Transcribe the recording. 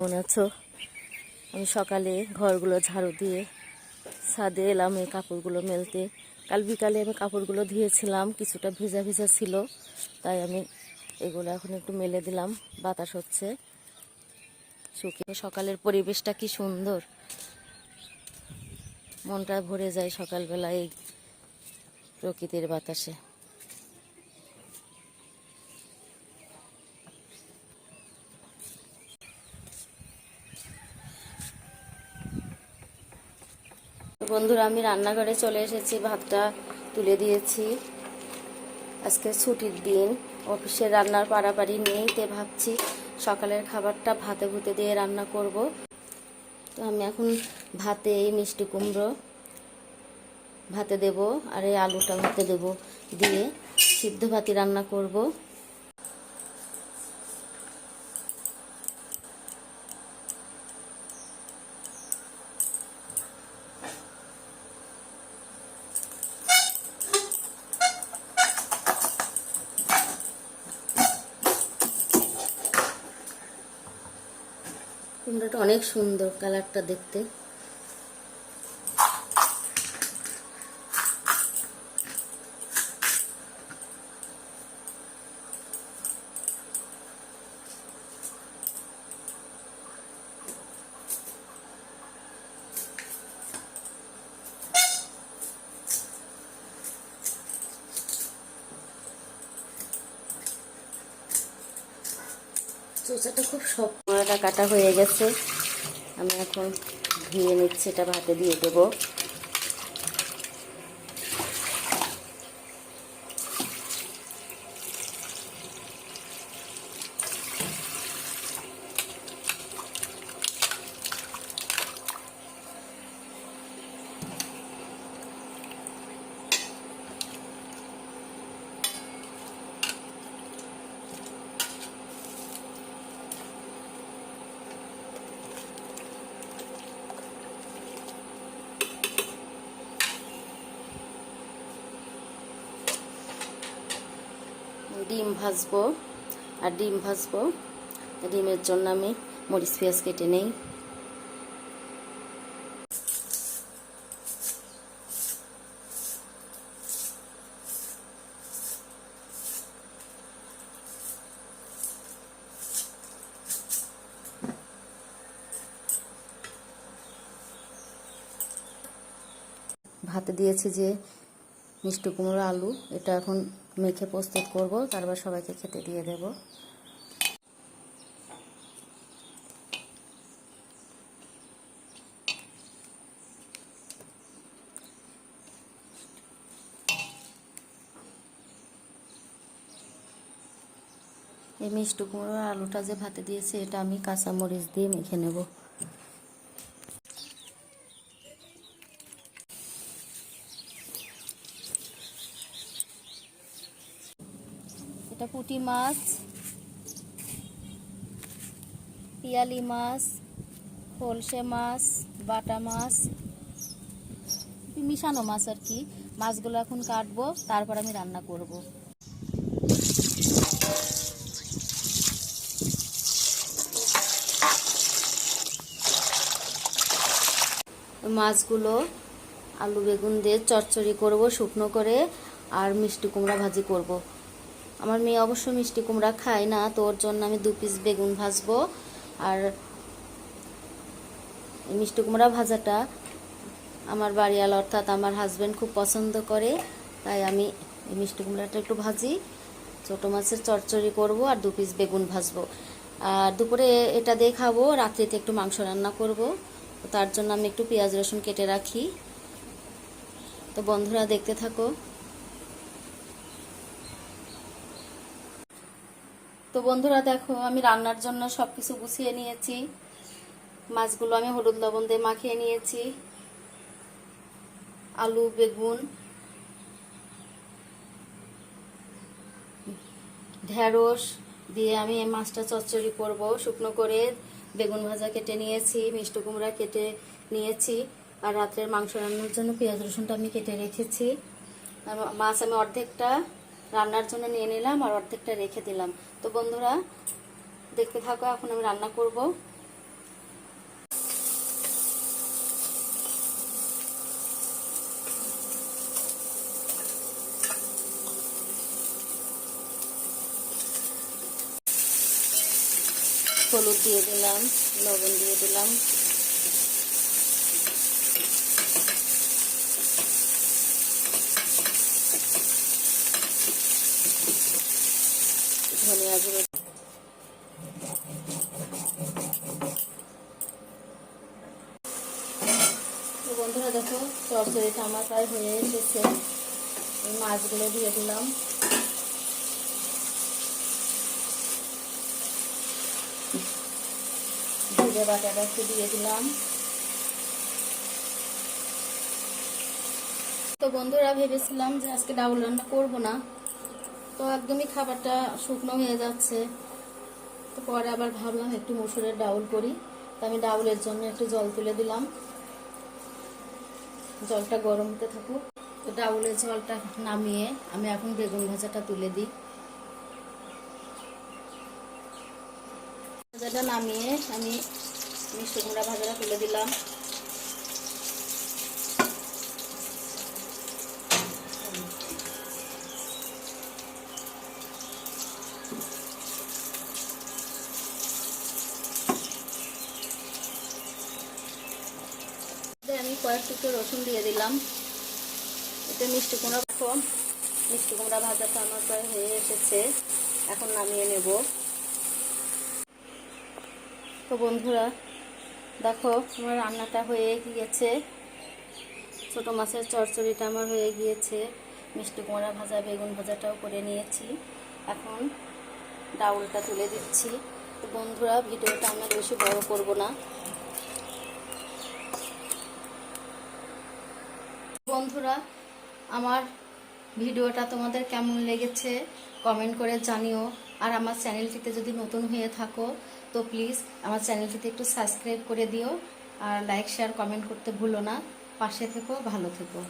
কেমন আছো? আমি সকালে ঘরগুলো ঝাড়ু দিয়ে ছাদে এলাম, এই কাপড়গুলো মেলতে। কাল বিকালে আমি কাপড়গুলো ধুয়েছিলাম, কিছুটা ভিজা ভিজা ছিল, তাই আমি এগুলো এখন একটু মেলে দিলাম, বাতাস হচ্ছে। শুকিয়ে সকালের পরিবেশটা কি সুন্দর। মনটা ভরে যায় সকালবেলা এই প্রকৃতির বাতাসে। বন্ধুরা, আমি রান্নাঘরে চলে এসেছি, ভাতটা তুলে দিয়েছি। আজকে ছুটির দিন অফিসে রান্নার পাড়াপাড়ি নেই, তে ভাবছি সকালের খাবারটা ভাতে ভুতে দিয়ে রান্না করব। তো আমি এখন ভাতে এই মিষ্টি কুমড়ো ভাতে দেব, আর এই আলুটা ভাতে দেব, দিয়ে সিদ্ধ ভাতি রান্না করব। কুমড়োটা অনেক সুন্দর কালারটা দেখতে। চোচাটা খুব শক্তটা কাটা হয়ে গেছে। আমি এখন ধুয়ে নিচ্ছি এটা ভাতে দিয়ে দেবো। ডিম ভাজবো আর ডিম ভাজবো। ডিমের জন্য আমি মরিচ পেঁয়াজ কেটে নেই। ভাতে দিয়েছি যে মিষ্টি কুমড়ো আলু। এটা এখন মেখে প্রস্তুত করব, তারপর সবাইকে খেতে দিয়ে দেব। এই মিষ্টি কুমড়ো আলুটা যে ভাতে দিয়েছে, এটা আমি কাঁচামরিচ দিয়ে মেখে নেব। এটা পুঁটি মাছ, পিয়ালি মাছ, খোলসে মাছ, বাটা মাছ মিশানো মাছ আর কি মাছগুলো এখন কাটবো, তারপর আমি রান্না করব মাছগুলো আলু বেগুন দিয়ে চচ্চড়ি করব, শুকনো করে, আর মিষ্টি কুমড়া ভাজি করব। আমার মেয়ে অবশ্য মিষ্টি কুমড়া খায় না, তো ওর জন্য আমি দু পিস বেগুন ভাজবো। আর মিষ্টি কুমড়া ভাজাটা আমার বাড়িয়াল অর্থাৎ আমার হাজব্যান্ড খুব পছন্দ করে, তাই আমি মিষ্টি কুমড়াটা একটু ভাজি, ছোটো মাছের চচ্চড়ি করব আর দু পিস বেগুন ভাজবো। আর দুপুরে এটা দিয়ে খাব, রাত্রিতে একটু মাংস রান্না করব তার জন্য আমি একটু পেঁয়াজ রসুন কেটে রাখি। তো বন্ধুরা দেখতে থাকো। তো বন্ধুরা দেখো, আমি রান্নার জন্য সব কিছু গুছিয়ে নিয়েছি। মাছগুলো আমি হলুদ লবণ দিয়ে মাখিয়ে নিয়েছি। আলু, বেগুন, ঢেঁড়স দিয়ে আমি মাছটা চচ্চড়ি করব। শুকনো করে বেগুন ভাজা কেটে নিয়েছি, মিষ্টি কুমড়া কেটে নিয়েছি, আর রাত্রের মাংস রান্নার জন্য পেঁয়াজ রসুনটা আমি কেটে রেখেছি। মাছ আমি অর্ধেকটা রান্নার জন্য নিয়ে নিলাম আর অর্ধেকটা রেখে দিলাম। তো বন্ধুরা, দেখতে থাকো, এখন আমি রান্না করব। হলুদ দিয়ে দিলাম, লবণ দিয়ে দিলাম। ধনিয়া গুঁড়ো। বন্ধুরা দেখো চরচড়িটা আমার প্রায় হয়ে এসেছে। এই মাছগুলো দিয়ে দিলাম। জিরে বাটাটা একটু দিয়ে দিলাম। তো বন্ধুরা ভেবেছিলাম যে আজকে ডাউল রান্না করব না। তো একদমই খাবারটা শুকনো হয়ে যাচ্ছে। তো পরে আবার ভাবলাম একটু মসুরের ডাউল করি। তো আমি ডাউলের জন্য একটু জল তুলে দিলাম। জলটা গরম হতে থাকুক। তো ডাউলের জলটা নামিয়ে আমি এখন বেগুন ভাজাটা তুলে দিই। ভাজাটা নামিয়ে আমি কুমড়া ভাজাটা তুলে দিলাম। কয়েক টুকরো রসুন দিয়ে দিলাম। এতে মিষ্টি কুমড়া দেখো মিষ্টি কুমড়া ভাজাটা আমার প্রায় হয়ে এসেছে। এখন নামিয়ে নেব। তো বন্ধুরা, দেখো আমার রান্নাটা হয়ে গিয়েছে। ছোটো মাছের চচ্চড়িটা আমার হয়ে গিয়েছে। মিষ্টি কুমড়া ভাজা, বেগুন ভাজাটাও করে নিয়েছি। এখন ডাউলটা তুলে দিচ্ছি। তো বন্ধুরা, ভিডিওটা আমি বেশি বড় করব না। বন্ধুরা, আমার ভিডিওটা তোমাদের কেমন লেগেছে কমেন্ট করে জানিও। আর আমার চ্যানেলটিতে যদি নতুন হয়ে থাকো, তো প্লিজ আমার চ্যানেলটিতে একটু সাবস্ক্রাইব করে দিও। আর লাইক, শেয়ার, কমেন্ট করতে ভুলো না। পাশে থেকো, ভালো থেকো।